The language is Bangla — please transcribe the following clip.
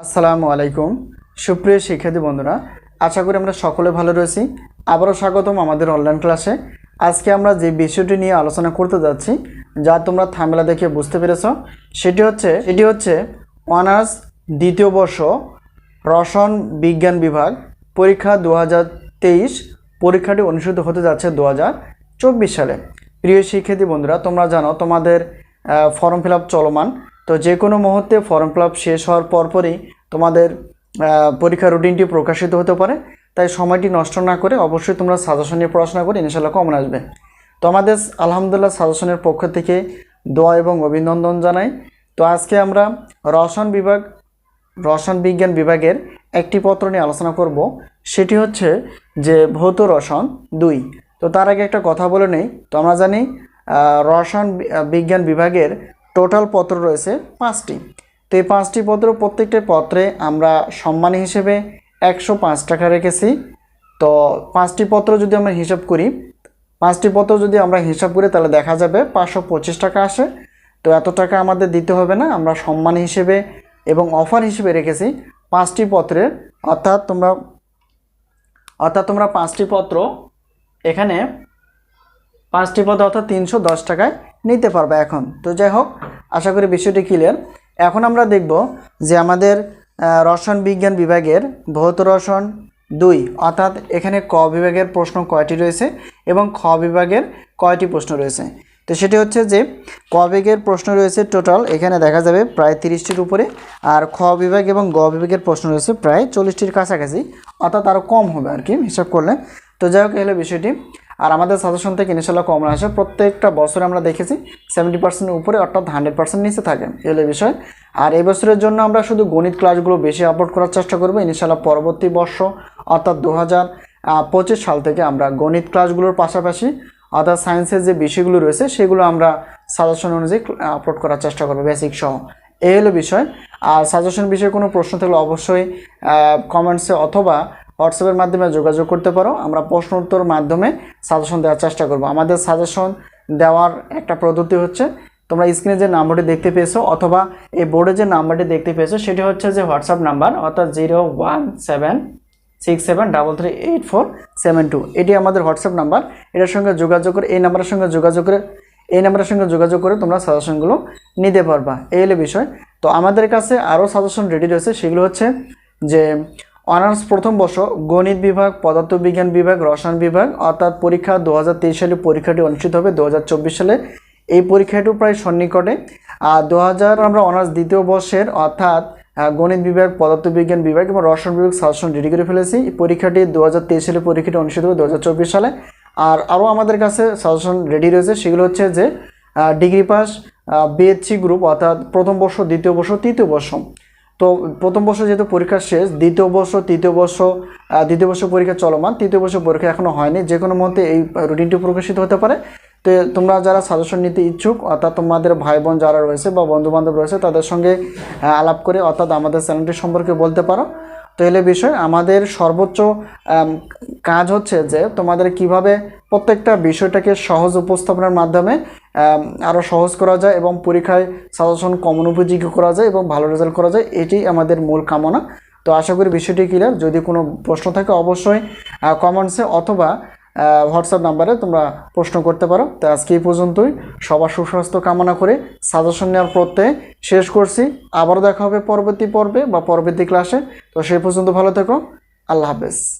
আসসালামু আলাইকুম। সুপ্রিয় শিক্ষার্থী বন্ধুরা, আশা করি আমরা সকলে ভালো রয়েছি। আবারও স্বাগতম আমাদের অনলাইন ক্লাসে আজকে আমরা যে বিষয়টি নিয়ে আলোচনা করতে যাচ্ছি, যা তোমরা থামেলা দেখে বুঝতে পেরেছ, সেটি হচ্ছে এটি হচ্ছে অনার্স দ্বিতীয় বর্ষ রসায়ন বিজ্ঞান বিভাগ পরীক্ষা দু হাজার তেইশ, পরীক্ষাটি অনুষ্ঠিত হতে যাচ্ছে দু হাজার চব্বিশ সালে। প্রিয় শিক্ষার্থী বন্ধুরা, তোমরা জানো তোমাদের ফর্ম ফিল চলমান। তো যে কোনো মুহূর্তে ফর্ম ফিল শেষ হওয়ার পরপরই তোমাদের পরীক্ষার রুটিনটি প্রকাশিত হতে পারে। তাই সময়টি নষ্ট না করে অবশ্যই তোমরা সাজেশন নিয়ে পড়াশোনা করে ইনশাল্লাহ কমন আসবে। তো আমাদের আলহামদুলিল্লাহ সাজেশনের পক্ষ থেকে দোয়া এবং অভিনন্দন জানাই। তো আজকে আমরা রসায়ন বিভাগ, রসায়ন বিজ্ঞান বিভাগের একটি পত্র নিয়ে আলোচনা করব। সেটি হচ্ছে যে ভৌত রসায়ন দুই। তো তার আগে একটা কথা বলে নেই। তো আমরা জানি রসায়ন বিজ্ঞান বিভাগের টোটাল পত্র রয়েছে পাঁচটি। তো এই পাঁচটি পত্র প্রত্যেকটি পত্রে আমরা সম্মানী হিসেবে একশো পাঁচ টাকা রেখেছি। তো পাঁচটি পত্র যদি আমরা হিসাব করি, পাঁচটি পত্র যদি আমরা হিসাব করি, তাহলে দেখা যাবে পাঁচশো পঁচিশ টাকা আসে। তো এত টাকা আমাদের দিতে হবে না, আমরা সম্মান হিসেবে এবং অফার হিসেবে রেখেছি পাঁচটি পত্রের অর্থাৎ তোমরা অর্থাৎ তোমরা পাঁচটি পত্র এখানে, পাঁচটি পত্র অর্থাৎ তিনশো দশ টাকায় নিতে পারবে এখন। তো যাই হোক, আশা করি বিষয়টি ক্লিয়ার এখন আমরা দেখব যে আমাদের রসায়ন বিজ্ঞান বিভাগের ভৌত রসায়ন দুই, অর্থাৎ এখানে ক বিভাগের প্রশ্ন কয়টি রয়েছে এবং খ বিভাগের কয়টি প্রশ্ন রয়েছে। তো সেটি হচ্ছে যে, ক বিভাগের প্রশ্ন রয়েছে টোটাল এখানে দেখা যাবে প্রায় তিরিশটির উপরে, আর খ বিভাগ এবং গ বিভাগের প্রশ্ন রয়েছে প্রায় চল্লিশটির কাছাকাছি, অর্থাৎ আরও কম হবে আর কি, হিসাব করলে। তো যাই হোক, এই হলো বিষয়টি। আর আমাদের সাজেশন থেকে ইনশাল্লাহ কম আসে প্রত্যেকটা বছরে আমরা দেখেছি সেভেন্টি পার্সেন্টের উপরে অর্থাৎ হান্ড্রেড পার্সেন্ট নিচে থাকে, এই হলো বিষয়। আর এই বছরের জন্য আমরা শুধু গণিত ক্লাসগুলো বেশি আপলোড করার চেষ্টা করব ইনশাল্লাহ পরবর্তী বর্ষ, অর্থাৎ দু হাজার পঁচিশ সাল থেকে আমরা গণিত ক্লাসগুলোর পাশাপাশি, অর্থাৎ সায়েন্সের যে বিষয়গুলো রয়েছে, সেগুলো আমরা সাজেশন অনুযায়ী আপলোড করার চেষ্টা করব বেসিক সহ। এই হলো বিষয়। আর সাজেশন বিষয়ে কোনো প্রশ্ন থাকলে অবশ্যই কমেন্টসে অথবা হোয়াটসঅ্যাপের মাধ্যমে যোগাযোগ করতে পারো। আমরা প্রশ্ন উত্তর মাধ্যমে সাজেশন দেওয়ার চেষ্টা করব। আমাদের সাজেশন দেওয়ার একটা পদ্ধতি হচ্ছে, তোমরা স্ক্রিনে যে নাম্বারটি দেখতে পেয়েছ অথবা এই বোর্ডে যে নাম্বারটি দেখতে পেয়েছ, সেটি হচ্ছে যে হোয়াটসঅ্যাপ নাম্বার অর্থাৎ zero one seven six seven double three eight four seven two এটি আমাদের হোয়াটসঅ্যাপ নাম্বার এটার সঙ্গে যোগাযোগ করে, এই নাম্বারের সঙ্গে যোগাযোগ করে, এই নাম্বারের সঙ্গে যোগাযোগ করে তোমরা সাজেশনগুলো নিতে পারবা। এই হলো বিষয়। তো আমাদের কাছে আরও সাজেশন রেডি রয়েছে, সেগুলো হচ্ছে যে অনার্স প্রথম বর্ষ গণিত বিভাগ, পদার্থবিজ্ঞান বিভাগ, রসায়ন বিভাগ, অর্থাৎ পরীক্ষা দু হাজার তেইশ সালে পরীক্ষাটি অনুষ্ঠিত হবে দু হাজার চব্বিশ সালে। এই পরীক্ষাটিও প্রায় সন্নিকটে। আর দু হাজার আমরা অনার্স দ্বিতীয় বর্ষের, অর্থাৎ গণিত বিভাগ, পদার্থবিজ্ঞান বিভাগ এবং রসায়ন বিভাগ সাজেশন রেডি করে ফেলেছি। পরীক্ষাটি দুহাজার তেইশ সালে পরীক্ষাটি অনুষ্ঠিত হবে দু হাজার চব্বিশ সালে। আর আরও আমাদের কাছে সাজেশন রেডি রয়েছে, সেগুলো হচ্ছে যে ডিগ্রি পাস বিএসসি গ্রুপ অর্থাৎ প্রথম বর্ষ, দ্বিতীয় বর্ষ, তৃতীয় বর্ষ। তো প্রথম বর্ষ যেহেতু পরীক্ষা শেষ, দ্বিতীয় বর্ষ, তৃতীয় বর্ষ দ্বিতীয় বর্ষ পরীক্ষা চলমান, তৃতীয় বর্ষ পরীক্ষা এখনও হয়নি, যে কোনো মতে এই রুটিনটি প্রকাশিত হতে পারে। তো তোমরা যারা সাজেশন নিতে ইচ্ছুক, অর্থাৎ তোমাদের ভাই বোন যারা রয়েছে বা বন্ধুবান্ধব রয়েছে, তাদের সঙ্গে আলাপ করে অর্থাৎ আমাদের চ্যানেলটি সম্পর্কে বলতে পারো। তো এলে বিষয়, আমাদের সর্বোচ্চ কাজ হচ্ছে যে তোমাদের কীভাবে প্রত্যেকটা বিষয়টাকে সহজ উপস্থাপনের মাধ্যমে আরও সহজ করা যায় এবং পরীক্ষায় সাজেশন কমন উপযোগী করা যায় এবং ভালো রেজাল্ট করা যায়, এটি আমাদের মূল কামনা। তো আশা করি বিষয়টি ক্লিয়ার যদি কোনো প্রশ্ন থাকে, অবশ্যই কমেন্টসে অথবা হোয়াটসঅ্যাপ নাম্বারে তোমরা প্রশ্ন করতে পারো। তো আজকে এই পর্যন্তই। সবার সুস্বাস্থ্য কামনা করে সাজেশন নেওয়ার প্রত্যয়ে শেষ করছি। আবারও দেখা হবে পরবর্তী পর্বে বা পরবর্তী ক্লাসে তো সেই পর্যন্ত ভালো থেকো। আল্লাহ হাফেজ।